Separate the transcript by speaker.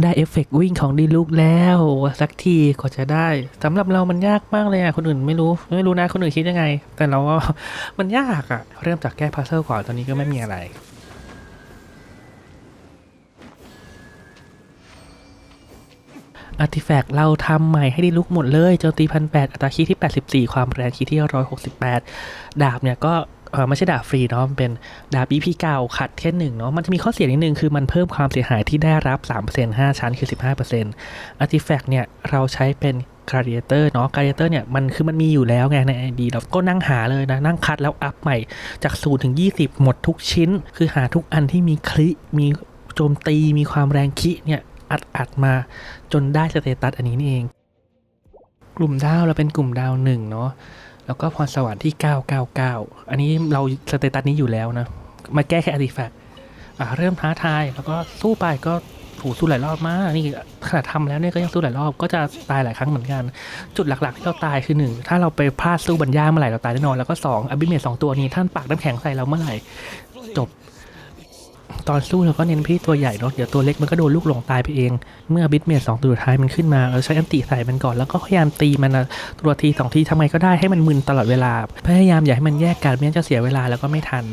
Speaker 1: ได้เอฟเฟกต์วิ่งของดีลุกแล้วสักทีกว่าจะได้สำหรับเรามันยากมากเลยอะคนอื่นไม่รู้ไม่รู้นะคนอื่นคิดยังไง แต่เราว่ามันยากอะเริ่มจากแก้พัซเซิลก่อนตอนนี้ก็ไม่มีอะไรอาร์ติแฟกต์เราทำใหม่ให้ดีลุกหมดเลยโจมตีพันแปดอัตราคีที่ 84 ความแรงคีย์ที่ 168 ดาบเนี่ยก็ ไม่ใช่ดาบฟรีเนาะมันเป็นดาบ EP เก่าขัดเทียนหนึ่งเนาะมันจะมีข้อเสียนิดนึงคือมันเพิ่มความเสียหายที่ได้รับ 3% 5 ชั้นคือ 15%อาร์ติแฟกต์เนี่ย เราใช้เป็น g าเ i เตอร์เนาะ g าเ i เตอร์เนี่ยมันคือมันมีอยู่แล้วไงใน ID เราก็นั่งหาเลยนะ นั่งคัดแล้วอัพใหม่จาก0ถึง 20 หมดทุกชิ้น คือหาทุกอันที่มีคลิมีโจมตีมีความแรงคิเนี่ยอัดอัดมาจนได้สเตตัสอันนี้นี่เอง กลุ่มดาวเราเป็นกลุ่มดาวหนึ่งเนาะ แล้วก็พรสวรรค์ที่ 999 อันนี้เราสเตตัสนี้อยู่แล้วนะ มาแก้แค่อาร์ติแฟกต์เริ่มท้าทาย แล้วก็สู้ไปก็ถูสู้หลายรอบมาก นี่ขนาดทำแล้วเนี่ยก็ยังสู้หลายรอบ ก็จะตายหลายครั้งเหมือนกัน จุดหลักๆที่เราตายคือหนึ่งถ้าเราไปพลาดสู้บรรยาเมื่อไหร่เราตายแน่นอน แล้วก็สองอบิเมตสองตัวนี้ท่านปากน้ำแข็งใส่เราเมื่อไหร่ จบ ตอนสู้เราก็เน้นพี่ตัวใหญ่เนาะเดี๋ยวตัวเล็กมันก็โดนลูกหลงตายไปเอง เมื่อบิทเมดสองตัวท้ายมันขึ้นมาเราใช้อันติใส่มันก่อนแล้วก็พยายามตีมันตัวทีสองทีทำไงก็ได้ให้มันมึนตลอดเวลา พยายามอย่าให้มันแยกกันไม่งั้นจะเสียเวลาแล้วก็ไม่ทัน